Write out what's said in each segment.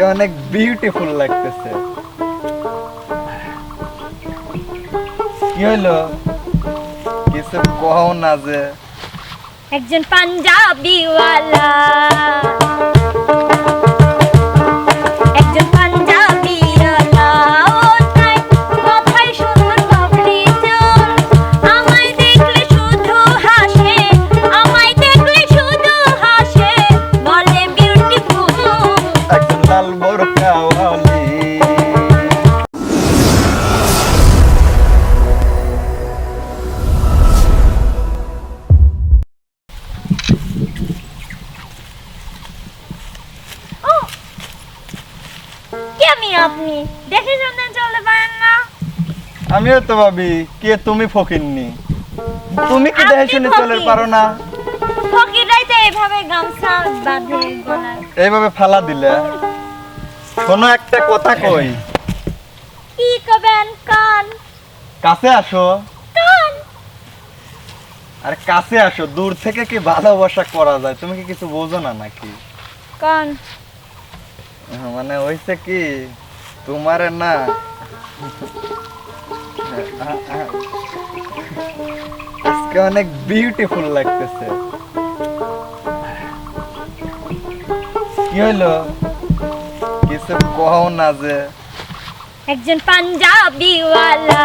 আজকে অনেক বিউটিফুল লাগতেছে। কি হইল? কিছু কও না যে। একজন পাঞ্জাবিওয়ালা একজন আপনি। দেখে চলতে পারেন না। আমিও তো ভাবি কে তুমি ফকিরনি তুমি কি দেখে শুনে চলে পারো না? তো এভাবে গামছা বাঁধে গলায়। এইভাবে ফালা দিলে? শোনো একটা কথা কই। কি কবেন কান? কাছে আসো। কান? আর কাছে আসো দূর থেকে কি ভালোবাসা করা যায়? তুমি কি কিছু বোঝো না নাকি? কান। মানে হইছে কি? তোমারে না। আজকে অনেক বিউটিফুল লাগতেছে। কি হলো কিছু কহও না যে। একজন পাঞ্জাবিওয়ালা।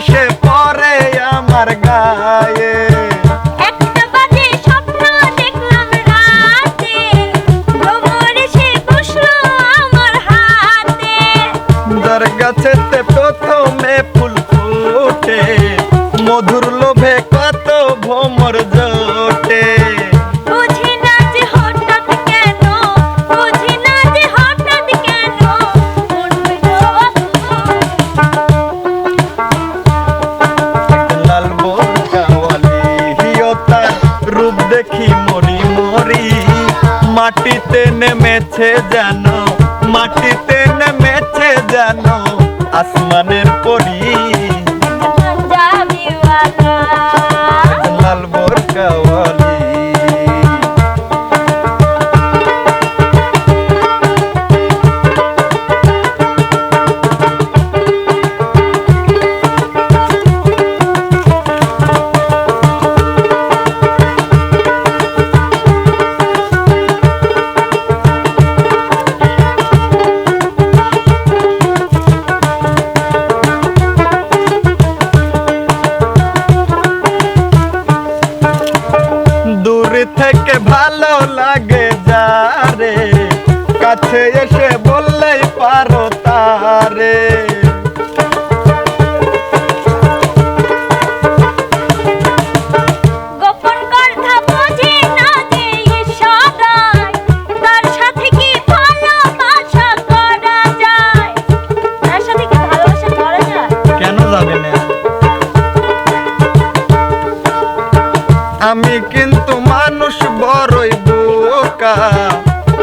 এসে পরে আমার গায়ে। আমার হাতে। গাছেতে প্রথমে ফুল মাটিতে নেমেছে জানো মাটিতে নেমেছে জানো আসমানের পরি। লাল বোরকাওয়ালি। থেকে ভালো লাগে যারে। কাছে এসে বললেই পারো তারে।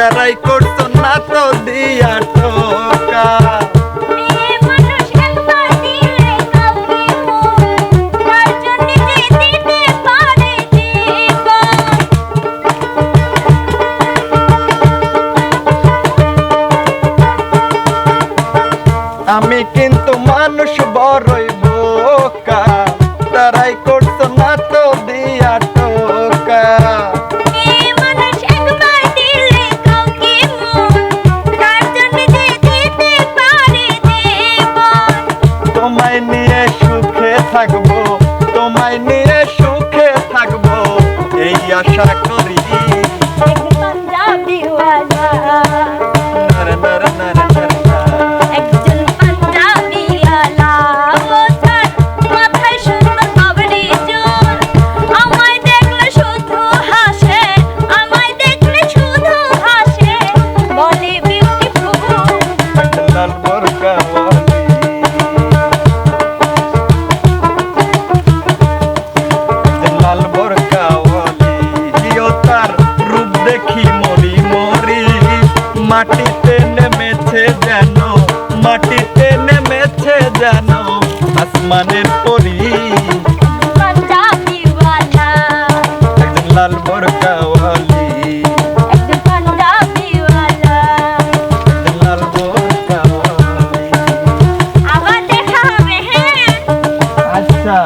বেড়াই করতো না তো দিয়া টোকা। আমি কিন্তু মানুষ বড়ই বোকা তারাই করতো না তো থাকব তোমায় নিয়ে সুখে থাকব এই আশা করি। এক মাটিতে নেমেছে যেন মাটিতে নেমেছে যেন আসমানের পরি। একজন লাল বোরকাওয়ালি। হ্যাঁ। আচ্ছা।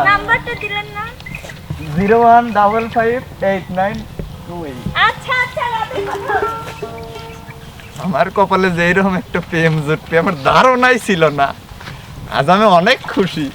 Zero one double five eight nine two eight. আচ্ছা আচ্ছা। আমার কপালে যেরকম একটা প্রেম জুটবে আমার ধারণাই ছিল না। আজ আমি অনেক খুশি।